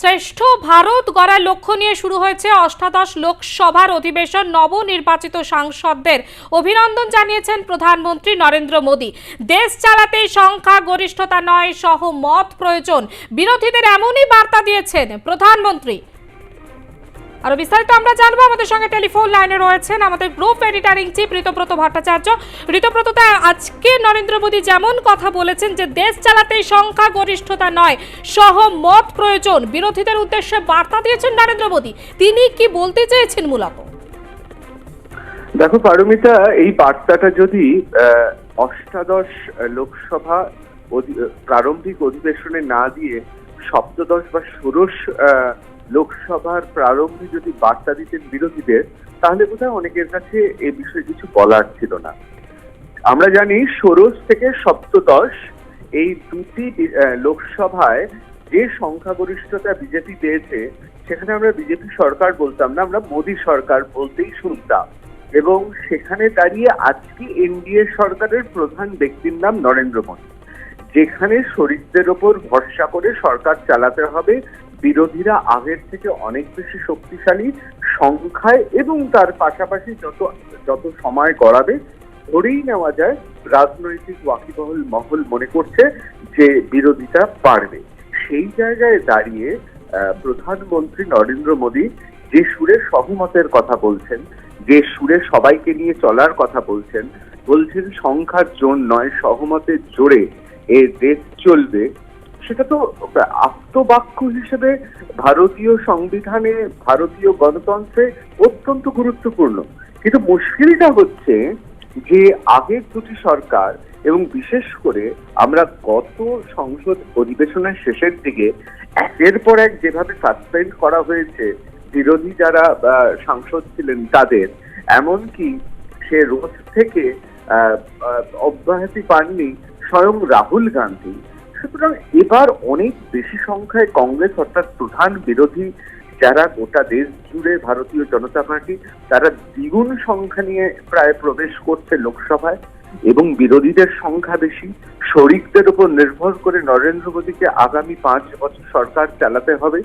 শ্রেষ্ঠ ভারত গড়ার লক্ষ্য নিয়ে শুরু হয়েছে অষ্টাদশ লোকসভার অধিবেশন। নবনির্বাচিত সাংসদদের অভিনন্দন জানিয়েছেন প্রধানমন্ত্রী নরেন্দ্র মোদী। দেশ চালাতে সংখ্যা গরিষ্ঠতা নয়, সহ মত প্রয়োজন। বিরোধীদের এমনই বার্তা দিয়েছেন প্রধানমন্ত্রী। আরও বিস্তারিত আমরা জানব। আমাদের সঙ্গে টেলিফোন লাইনে রয়েছেন আমাদের group editor in chief Ritabrata Bhattacharya. Ritabrata আজকে নরেন্দ্র মোদী যেমন কথা বলেছেন যে, দেশ চালাতে সংখ্যা গরিষ্ঠতা নয়, সহ মত প্রয়োজন। বিরোধীদের উদ্দেশ্যে বার্তা দিয়েছেন নরেন্দ্র মোদী। তিনি কি বলতে চেয়েছেন মূলত? দেখো, পারমিতা, এই বার্তাটা যদি অষ্টাদশ লোকসভা প্রারম্ভিক অধিবেশনে না দিয়ে সপ্তদশ বা ষোড়শ লোকসভার প্রারম্ভে যদি বার্তা দিতেন বিরোধীদের, তাহলে বোধহয় অনেকের কাছে এ বিষয়ে কিছু বলার ছিল না। আমরা জানি ষোড়শ থেকে সপ্তদশ এই দুটি লোকসভায় যে সংখ্যাগরিষ্ঠতা বিজেপি পেয়েছে, সেখানে আমরা বিজেপি সরকার বলতাম না, আমরা মোদী সরকার বলতেই শুনতাম। এবং সেখানে দাঁড়িয়ে আজকে এনডিএ সরকারের প্রধান ব্যক্তির নাম নরেন্দ্র মোদী। যেখানে শরীরদের ওপর ভরসা করে সরকার চালাতে হবে বিরোধীরা আগের থেকে অনেক বেশি শক্তিশালী, সংখ্যায় এবং তার পাশাপাশি যত যত সময় গড়াবে, ধরেই নেওয়া যায় রাজনৈতিক ওয়াকিবহল মহল মনে করছে যে বিরোধিতা পারবে সেই জায়গায় দাঁড়িয়ে প্রধানমন্ত্রী নরেন্দ্র মোদী যে সুরে সহমতের কথা বলছেন, যে সুরে সবাইকে নিয়ে চলার কথা বলছেন বলছেন সংখ্যার জোর নয়, সহমতের জোরে এ দেশ চলবে। সেটা তো আত্মবাক্য হিসেবে ভারতীয় সংবিধানে, ভারতীয় গণতন্ত্রে অত্যন্ত গুরুত্বপূর্ণ। কিন্তু মুশকিলটা হচ্ছে যে আগের দুটি সরকার এবং বিশেষ করে আমরা গত সংসদ অধিবেশনের শেষের দিকে একের পর এক যেভাবে সাসপেন্ড করা হয়েছে, বিরোধী যারা সাংসদ ছিলেন তাদের, এমনকি সে রোজ থেকে অব্যাহতি পাননি স্বয়ং রাহুল গান্ধী। সুতরাং এবার অনেক বেশি সংখ্যায় কংগ্রেস অর্থাৎ প্রধান বিরোধী যারা গোটা দেশ জুড়ে ভারতীয় জনতা পার্টি, তারা দ্বিগুণ সংখ্যা নিয়ে প্রায় প্রবেশ করছে লোকসভায় এবং বিরোধীদের সংখ্যা বেশি। শরিকদের উপর নির্ভর করে নরেন্দ্র মোদীকে আগামী পাঁচ বছর সরকার চালাতে হবে।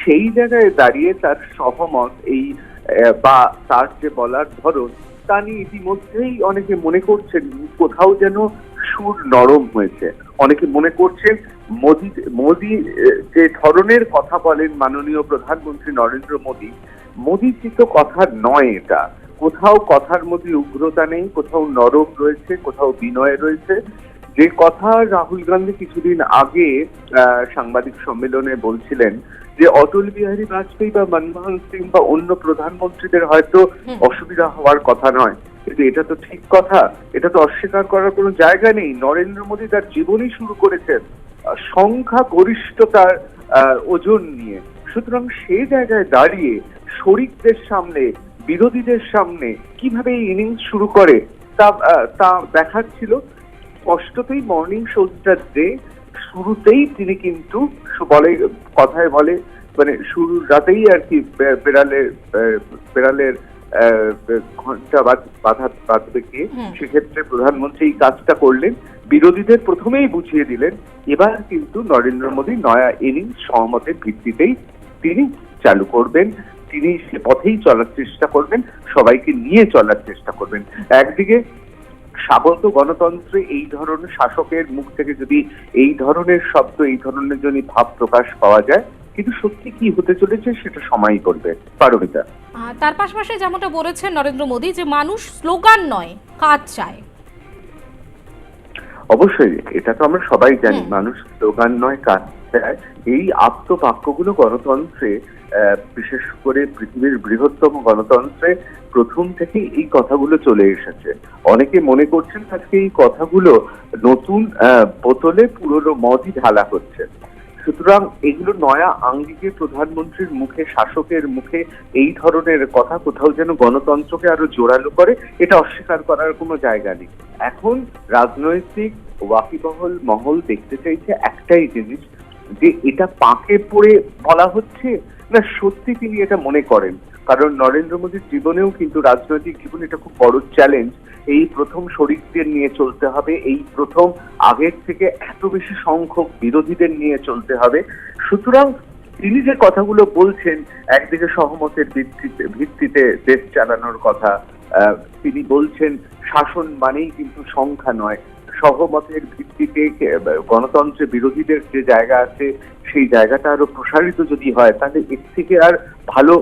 সেই জায়গায় দাঁড়িয়ে তার সহমত এই বা তার যে বলার ধরন তা নিয়ে ইতিমধ্যেই অনেকে মনে করছেন কোথাও যেন সুর নরম হয়েছে। অনেকে মনে করছেন মোদি মোদি যে ধরনের কথা বলেন মাননীয় প্রধানমন্ত্রী নরেন্দ্র মোদী মোদিচিত কথা নয় এটা। কোথাও কথার মধ্যে উগ্রতা নেই, কোথাও নরম রয়েছে, কোথাও বিনয় রয়েছে। যে কথা রাহুল গান্ধী কিছুদিন আগে সাংবাদিক সম্মেলনে বলছিলেন যে অটল বিহারী বাজপেয়ী বা মনমোহন সিং বা অন্য প্রধানমন্ত্রীদের হয়তো অসুবিধা হওয়ার কথা নয়। কিন্তু এটা তো ঠিক কথা। এটা তো অস্বীকার করার কোনো জায়গা নেই। নরেন্দ্র মোদী তার জীবনই শুরু করেছেন সংখ্যা গরিষ্ঠতার ওজন নিয়ে। সুতরাং সেই জায়গায় দাঁড়িয়ে শরিকদের সামনে বিরোধীদের সামনে কীভাবে এই ইনিংস শুরু করে তা তা দেখাচ্ছিল? স্পষ্টতই মর্নিং শোজটার ডে শুরুতেই তিনি কিন্তু বলে কথায় বলে মানে শুরু রাতেই আর কি বেড়ালের বেড়ালের ঘণ্টা বাধা বাঁধবে কে সেক্ষেত্রে প্রধানমন্ত্রী এই কাজটা করলেন। বিরোধীদের প্রথমেই বুঝিয়ে দিলেন এবার কিন্তু নরেন্দ্র মোদী নয়া ইনিংস সহমতের ভিত্তিতেই তিনি চালু করবেন। তিনি সে পথেই চলার চেষ্টা করবেন সবাইকে নিয়ে চলার চেষ্টা করবেন। একদিকে স্বাগত গণতন্ত্রে এই ধরনের শাসকের মুখ থেকে যদি এই ধরনের শব্দ এই ধরনের যদি ভাব প্রকাশ পাওয়া যায় কিন্তু সত্যি কি হতে চলেছে সেটা সময়ই করবে। পারমিতা তার পাশাপাশি যেমনটা বলেছেন নরেন্দ্র মোদী যে মানুষ স্লোগান নয় কাজ চায়। অবশ্যই এটা তো আমরা সবাই জানি মানুষ স্লোগান নয় কাজ এই আত্মবাক্যগুলো গণতন্ত্রে বিশেষ করে পৃথিবীর বৃহত্তম গণতন্ত্রে প্রথম থেকে এই কথাগুলো চলে এসেছে। অনেকে মনে করছেন আজকে এই কথাগুলো নতুন বোতলে পুরনো মদই ঢালা হচ্ছে। সুতরাং এগুলো নয়া আঙ্গিকে প্রধানমন্ত্রীর মুখে, শাসকের মুখে এই ধরনের কথা কোথাও যেন গণতন্ত্রকে আরও জোরালো করে, এটা অস্বীকার করার কোনো জায়গা নেই। এখন রাজনৈতিক ওয়াকিবহল মহল দেখতে চাইছে একটাই জিনিস যে এটা পাকে পড়ে বলা হচ্ছে, না সত্যি তিনি এটা মনে করেন? কারণ নরেন্দ্র মোদীর জীবনেও কিন্তু রাজনৈতিক জীবনে এটা খুব বড় চ্যালেঞ্জ এই প্রথম শরিকদের নিয়ে চলতে হবে, এই প্রথম আগের থেকে এত বেশি সংখ্যক বিরোধীদের নিয়ে চলতে হবে। সুতরাং তিনি যে কথাগুলো বলছেন, একদিকে সহমতের ভিত্তিতে ভিত্তিতে দেশ চালানোর কথা তিনি বলছেন, শাসন মানেই কিন্তু সংখ্যা নয়। সহমতের ভিত্তিতে গণতন্ত্রের বিরোধীদের যে জায়গা আছে, সেই জায়গাটা আরও প্রসারিত যদি হয়, তাহলে এর থেকে আর ভালো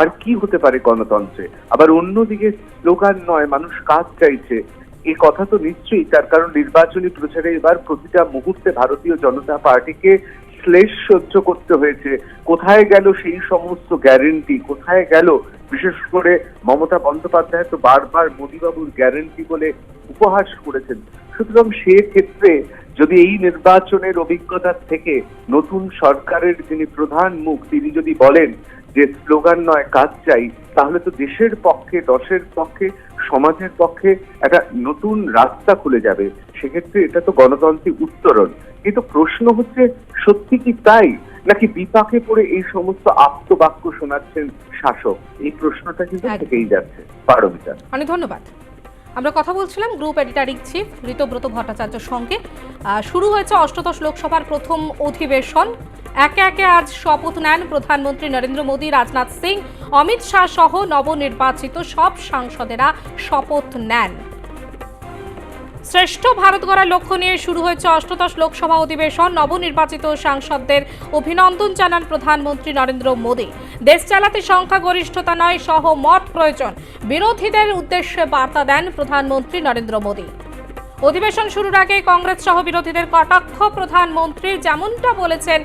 আর কি হতে পারে গণতন্ত্রে? আবার অন্যদিকে স্লোগান নয়, মানুষ কাজ চাইছে। এই কথা তো নিশ্চয়ই, তার কারণ নির্বাচনী প্রচারে এবার প্রতিটা মুহূর্তে ভারতীয় জনতা পার্টিকে শ্লেষ সহ্য করতে হয়েছে। কোথায় গেল সেই সমস্ত গ্যারেন্টি? কোথায় গেল? বিশেষ করে মমতা বন্দ্যোপাধ্যায় তো বারবার মোদীবাবুর গ্যারেন্টি বলে উপহাস করেছেন। সুতরাং সেক্ষেত্রে যদি এই নির্বাচনের অভিজ্ঞতা থেকে নতুন সরকারের যিনি প্রধান মুখ তিনি যদি বলেন যে স্লোগান নয় কাজ চাই তাহলে তো দেশের পক্ষে দশের পক্ষে সমাজের পক্ষে একটা নতুন রাস্তা খুলে যাবে। সেক্ষেত্রে এটা তো গণতান্ত্রিক উত্তরণ। কিন্তু প্রশ্ন হচ্ছে সত্যি কি তাই? নাকি বিপাকে পড়ে এই সমস্ত আত্মবাক্য শোনাচ্ছেন শাসক? এই প্রশ্নটা কিন্তু। থেকেই যাচ্ছে। পারমিতা অনেক ধন্যবাদ। আমরা কথা বলছিলাম group editor in chief Ritabrata ভট্টাচার্যর সঙ্গে। শুরু হয়েছে অষ্টদশ লোকসভার প্রথম অধিবেশন। একে একে আজ শপথ নেন প্রধানমন্ত্রী নরেন্দ্র মোদী, রাজনাথ সিং। অমিত শাহ সহ নবনির্বাচিত সব সাংসদেরা শপথ নেন। শ্রেষ্ঠ ভারত গড়ার লক্ষ্য নিয়ে শুরু হয়েছে অষ্টদশ লোকসভা অধিবেশন। নবনির্বাচিত সাংসদদের অভিনন্দন জানান প্রধানমন্ত্রী নরেন্দ্র মোদী। দেশ চালাতে সংখ্যাগরিষ্ঠতা নয়, সহ মত প্রয়োজন। বিরোধীদের উদ্দেশ্যে বার্তা দেন প্রধানমন্ত্রী নরেন্দ্র মোদী। অধিবেশন শুরুর আগে কংগ্রেস সহ বিরোধীদের কটাক্ষ প্রধানমন্ত্রী যেমনটা বলেছেন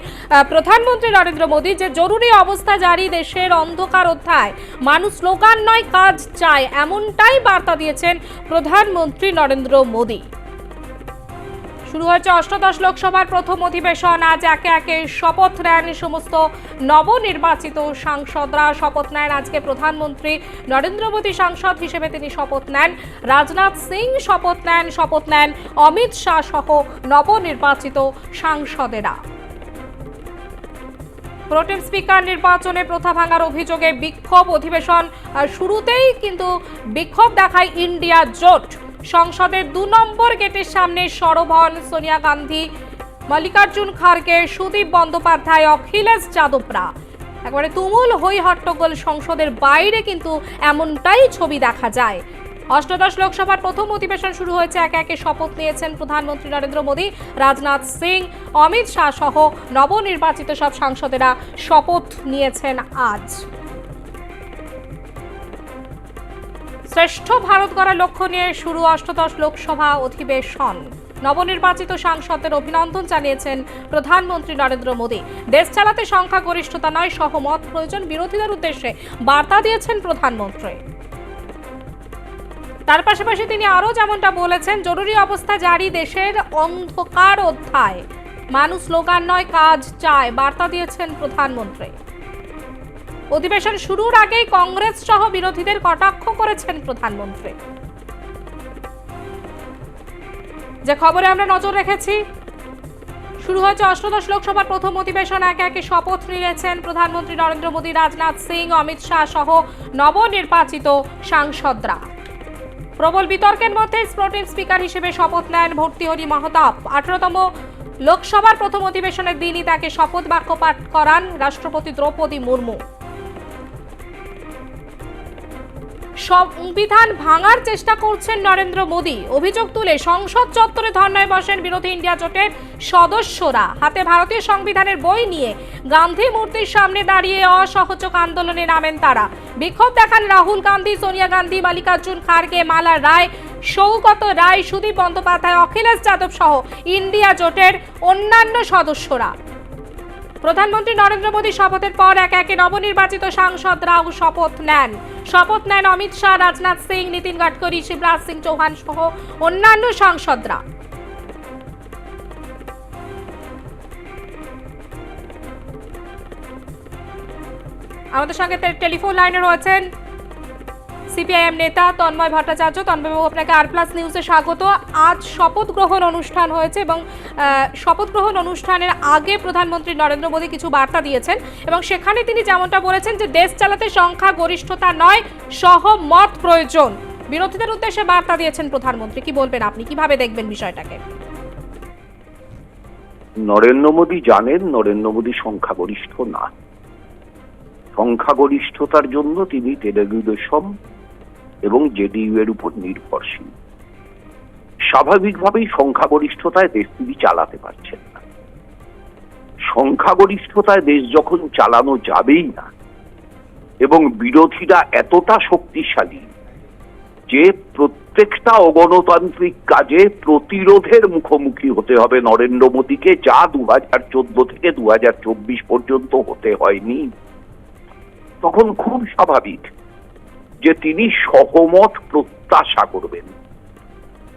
প্রধানমন্ত্রী নরেন্দ্র মোদী, যে জরুরি অবস্থা জারি দেশের অন্ধকার অধ্যায়। মানুষ স্লোগান নয়, কাজ চায়, এমনটাই বার্তা দিয়েছেন প্রধানমন্ত্রী নরেন্দ্র মোদী। শুরু হয়েছে অষ্টাদশ লোকসভার প্রথম অধিবেশন। আজ একে একে শপথ নেন সমস্ত নবনির্বাচিত সাংসদরা। শপথ নেন আজকে প্রধানমন্ত্রী নরেন্দ্র মোদী সাংসদ হিসেবে তিনি শপথ নেন। রাজনাথ সিং শপথ নেন। শপথ নেন অমিত শাহ সহ নবনির্বাচিত সাংসদেরা। প্রোটেম স্পিকার নির্বাচনে প্রথা ভাঙার অভিযোগে বিক্ষোভ অধিবেশন। শুরুতেই কিন্তু বিক্ষোভ দেখায় ইন্ডিয়া জোট। সংসদের দু নম্বর গেটের সামনে সরব হন সোনিয়া গান্ধী, মল্লিকার্জুন খাড়গে সুদীপ বন্দ্যোপাধ্যায়, অখিলেশ যাদবরা। একবারে তুমুল হই হট্টগোল সংসদের বাইরে কিন্তু এমনটাই ছবি দেখা যায়। অষ্টদশ লোকসভার প্রথম অধিবেশন শুরু হয়েছে, একে একে শপথ নিয়েছেন প্রধানমন্ত্রী নরেন্দ্র মোদী, রাজনাথ সিং, অমিত শাহ সহ নবনির্বাচিত সব সাংসদেরা শপথ নিয়েছেন আজ। শ্রেষ্ঠ ভারত গড়ার লক্ষ্য নিয়ে শুরু অষ্টদশ লোকসভা অধিবেশন। নবনির্বাচিত সাংসদদের অভিনন্দন জানিয়েছেন প্রধানমন্ত্রী নরেন্দ্র মোদী। দেশ চালাতে সংখ্যাগরিষ্ঠতা নয়, সহমত প্রয়োজন বিরোধীদের উদ্দেশ্যে বার্তা দিয়েছেন প্রধানমন্ত্রী। তার পাশাপাশি তিনি আরও যেমনটা বলেছেন, জরুরি অবস্থা জারি দেশের অন্ধকার অধ্যায়। মানুষ স্লোগান নয়, কাজ চায়, বার্তা দিয়েছেন প্রধানমন্ত্রী। অধিবেশন শুরুর আগেই কংগ্রেস সহ বিরোধীদের কটাক্ষ করেছেন প্রধানমন্ত্রী। যে খবরে আমরা নজর রেখেছি, শুরু হয়েছে অষ্টদশ লোকসভার প্রথম অধিবেশন, একে একে শপথ নিয়েছেন প্রধানমন্ত্রী নরেন্দ্র মোদী, রাজনাথ সিং, অমিত শাহ সহ নবনির্বাচিত সাংসদরা। প্রবল বিতর্কের মধ্যে প্রোটেম স্পিকার হিসেবে শপথ নেন ভর্তিহরি মহতাব। আঠারোতম লোকসভার প্রথম অধিবেশনের দিনই তাকে শপথ বাক্য পাঠ করান রাষ্ট্রপতি দ্রৌপদী মুর্মু। সংবিধান ভাঙার চেষ্টা করছেন নরেন্দ্র মোদী। অভিযোগ তুলে সংসদ চত্বরে ধর্নায় বসেন বিরোধী ইন্ডিয়া জোটের সদস্যরা। হাতে ভারতীয় সংবিধানের বই নিয়ে গান্ধী মূর্তির সামনে দাঁড়িয়ে অসহযোগ আন্দোলনে নামেন তারা। বিক্ষোভ দেখান রাহুল গান্ধী, সোনিয়া গান্ধী মালিকার্জুন খাড়গে মালা রায়, সৌগত রায়, সুদীপ বন্দ্যোপাধ্যায়, অখিলেশ যাদব সহ ইন্ডিয়া জোটের অন্যান্য সদস্যরা। প্রধানমন্ত্রী নরেন্দ্র মোদী শপথের পর এক একে নবনির্বাচিত সাংসদরাও শপথ নেন। শপথ নেন অমিত শাহ, রাজনাথ সিং, নীতিন গাডকরি, শিবরাজ সিং চৌহান সহ অন্যান্য সাংসদরা। আমাদের সঙ্গে টেলিফোন লাইনে রয়েছেন সিপিআইএম নেতা তন্ময় ভট্টাচার্য তন্ময়বাবু আপনাকে আর প্লাস নিউজে স্বাগত। আজ শপথ গ্রহণ অনুষ্ঠান হয়েছে এবং শপথ গ্রহণ অনুষ্ঠানের আগে প্রধানমন্ত্রী নরেন্দ্র মোদী কিছু বার্তা দিয়েছেন এবং সেখানে তিনি যেমনটা বলেছেন যে দেশ চালাতে সংখ্যা গরিষ্ঠতা নয়, সহমত প্রয়োজন। বিরোধীদের উদ্দেশ্যে বার্তা দিয়েছেন প্রধানমন্ত্রী। কি বলবেন আপনি? কীভাবে দেখবেন বিষয়টাকে? নরেন্দ্র মোদী জানেন নরেন্দ্র মোদী সংখ্যাগরিষ্ঠ না। সংখ্যাগরিষ্ঠতার জন্য তিনি তেলেগু দেশম এবং জেডিইউ এর উপর নির্ভরশীল। স্বাভাবিকভাবেই সংখ্যাগরিষ্ঠতায় দেশ তিনি চালাতে পারছেন না। সংখ্যাগরিষ্ঠতায় দেশ যখন চালানো যাবেই না, এবং বিরোধীরা এতটা শক্তিশালী যে প্রত্যেকটা অগণতান্ত্রিক কাজে প্রতিরোধের মুখোমুখি হতে হবে নরেন্দ্র মোদীকে, যা দু হাজার চোদ্দ থেকে দু হাজার চব্বিশ পর্যন্ত হতে হয়নি, তখন খুব স্বাভাবিক যে তিনি সহমত প্রত্যাশা করবেন।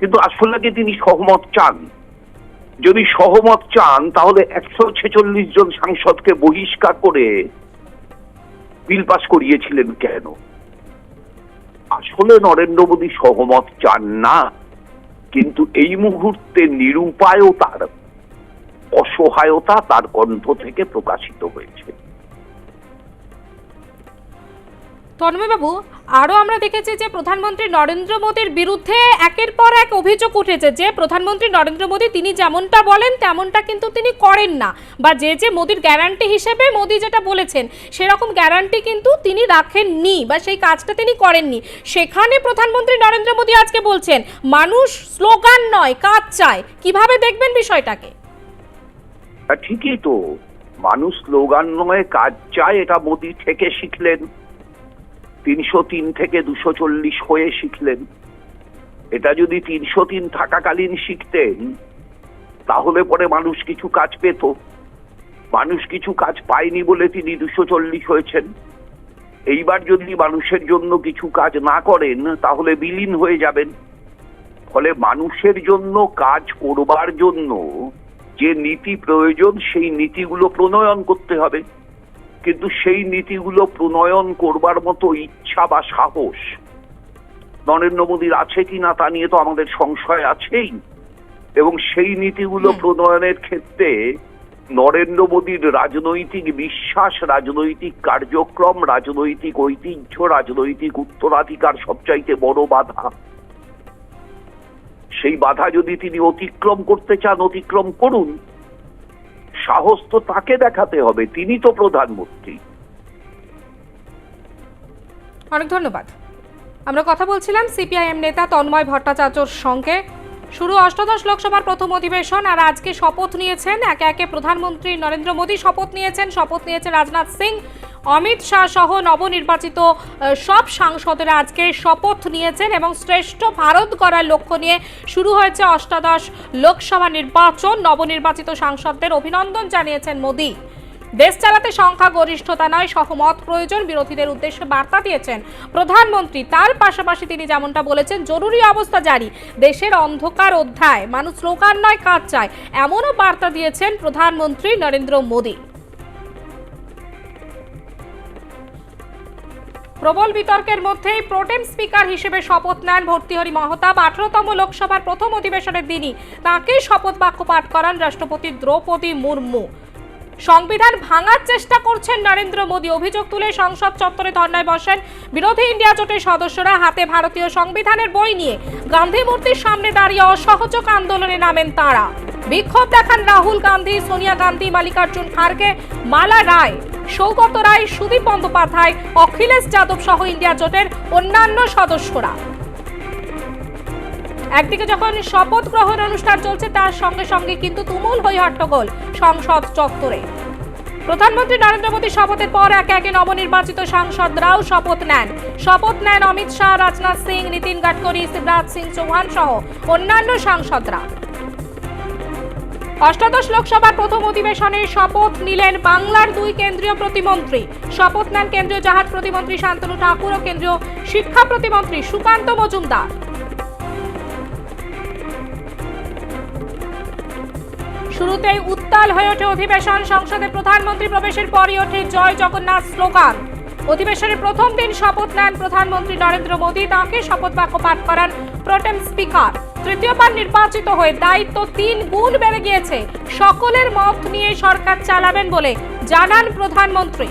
কিন্তু আসলে কি তিনি সহমত চান? যদি সহমত চান, তাহলে একশো ছেচল্লিশ জন সাংসদকে বহিষ্কার করে বিল পাস করিয়েছিলেন কেন? আসলে নরেন্দ্র মোদী সহমত চান না, কিন্তু এই মুহূর্তে নিরুপায়তার অসহায়তা তার কণ্ঠ থেকে প্রকাশিত হয়েছে। তন্ময়বাবু, আরও আমরা দেখেছি যে প্রধানমন্ত্রী নরেন্দ্র মোদীর বিরুদ্ধে একের পর এক অভিযোগ উঠেছে যে প্রধানমন্ত্রী নরেন্দ্র মোদী তিনি যেমনটা বলেন, তেমনটা কিন্তু তিনি করেন না। বা যে যে মোদীর গ্যারান্টি হিসেবে মোদী যেটা বলেছেন, সেরকম গ্যারান্টি কিন্তু তিনি রাখেননি বা সেই কাজটা তিনি করেননি। সেখানে প্রধানমন্ত্রী নরেন্দ্র মোদী আজকে বলছেন, মানুষ স্লোগান নয়, কাজ চায়। কীভাবে দেখবেন বিষয়টাকে? আর ঠিকই তো। মানুষ স্লোগান নয়, কাজ চায়, এটা মোদী থেকে শিখলেন। তিনশো তিন থেকে দুশো চল্লিশ হয়ে শিখলেন। এটা যদি তিনশো তিন থাকাকালীন শিখতেন, তাহলে পরে মানুষ কিছু কাজ পেত। মানুষ কিছু কাজ পায়নি বলে তিনি দুশো চল্লিশ হয়েছেন। এইবার যদি মানুষের জন্য কিছু কাজ না করেন, তাহলে বিলীন হয়ে যাবেন। ফলে মানুষের জন্য কাজ করবার জন্য যে নীতি প্রয়োজন, সেই নীতিগুলো প্রণয়ন করতে হবে। কিন্তু সেই নীতিগুলো প্রণয়ন করবার মতো ইচ্ছা বা সাহস নরেন্দ্র মোদীর আছে কিনা তা নিয়ে তো আমাদের সংশয় আছেই। এবং সেই নীতিগুলো প্রণয়নের ক্ষেত্রে নরেন্দ্র মোদীর রাজনৈতিক বিশ্বাস রাজনৈতিক কার্যক্রম রাজনৈতিক ঐতিহ্য রাজনৈতিক উত্তরাধিকার সবচাইতে বড় বাধা। সেই বাধা যদি তিনি অতিক্রম করতে চান অতিক্রম করুন। সাহস তো তাকে দেখাতে হবে, তিনি তো প্রধানমন্ত্রী। অনেক ধন্যবাদ। আমরা কথা বলছিলাম সিপিআইএম নেতা তন্ময় ভট্টাচার্যর সঙ্গে। শুরু অষ্টাদশ লোকসভার প্রথম অধিবেশন আর আজকে শপথ নিয়েছেন একে একে প্রধানমন্ত্রী নরেন্দ্র মোদী। শপথ নিয়েছেন শপথ নিয়েছেন রাজনাথ সিং। অমিত শাহ সহ নবনির্বাচিত সব সাংসদেরা আজকে শপথ নিয়েছেন এবং শ্রেষ্ঠ ভারত করার লক্ষ্য নিয়ে শুরু হয়েছে অষ্টাদশ লোকসভা নির্বাচন। নবনির্বাচিত সাংসদদের অভিনন্দন জানিয়েছেন মোদী। দেশ চালাতে সংখ্যা গরিষ্ঠতা নয়, সহমত প্রয়োজন। বিরোধীদের উদ্দেশ্যে বার্তা দিয়েছেন প্রধানমন্ত্রী। তার পাশাপাশি তিনি যেমনটা বলেছেন, জরুরি অবস্থা জারি। দেশের অন্ধকার অধ্যায়, মানুষ স্লোগান নয়, কাজ চায়। এমনও বার্তা দিয়েছেন প্রধানমন্ত্রী নরেন্দ্র মোদী। প্রবল বিতর্কের মধ্যেই প্রোটেম স্পিকার হিসেবে শপথ নেন ভর্তিহরি মহতাব আঠারোতম লোকসভার প্রথম অধিবেশনের দিনই তাকে শপথ বাক্য পাঠ করান রাষ্ট্রপতি দ্রৌপদী মুর্মু। সংবিধান ভাঙার চেষ্টা করছেন নরেন্দ্র মোদী। অভিযোগ তুলে সংসদ চত্বরে ধর্নায় বসেন বিরোধী ইন্ডিয়া জোটের সদস্যরা। হাতে ভারতীয় সংবিধানের বই নিয়ে গান্ধী মূর্তির সামনে দাঁড়িয়ে অসহযোগ আন্দোলনে নামেন তাঁরা। বিক্ষোভ দেখান রাহুল গান্ধী, সোনিয়া গান্ধী, মাল্লিকার্জুন খার্গে মালা রায়, সৌগত রায়, সুদীপ বন্দ্যোপাধ্যায়, অখিলেশ যাদব সহ ইন্ডিয়া জোটের অন্যান্য সদস্যরা। একদিকে যখন শপথ গ্রহণ অনুষ্ঠান চলছে, তার সঙ্গে সঙ্গে কিন্তু তুমুল হই হট্টগোল সংসদ চত্বরে। প্রধানমন্ত্রী নরেন্দ্র মোদী শপথের পর একে একে নবনির্বাচিত সাংসদরাও শপথ নেন। শপথ নেন অমিত শাহ, রাজনাথ সিং, নীতিন গাডকরি, শিবরাজ সিং চৌহান সহ অন্যান্য সাংসদরা। অষ্টাদশ লোকসভার প্রথম অধিবেশনে শপথ নিলেন বাংলার দুই কেন্দ্রীয় প্রতিমন্ত্রী। শপথ নেন কেন্দ্রীয় জাহাজ প্রতিমন্ত্রী শান্তনু ঠাকুর ও কেন্দ্রীয় শিক্ষা প্রতিমন্ত্রী সুকান্ত মজুমদার। শুরুতেই উত্তাল হয়ে ওঠে অধিবেশন। সংসদে প্রধানমন্ত্রী প্রবেশের পরই ওঠে জয় জগন্নাথ স্লোগান। অধিবেশনের প্রথম দিন শপথ নেন প্রধানমন্ত্রী নরেন্দ্র মোদী। তাকে শপথ বাক্য পাঠ করান প্রোটেম স্পিকার। তৃতীয়বার নির্বাচিত হয়ে দায়িত্ব তিন গুণ বেড়ে গিয়েছে। সকলের মত নিয়ে সরকার চালাবেন বলে জানান প্রধানমন্ত্রী।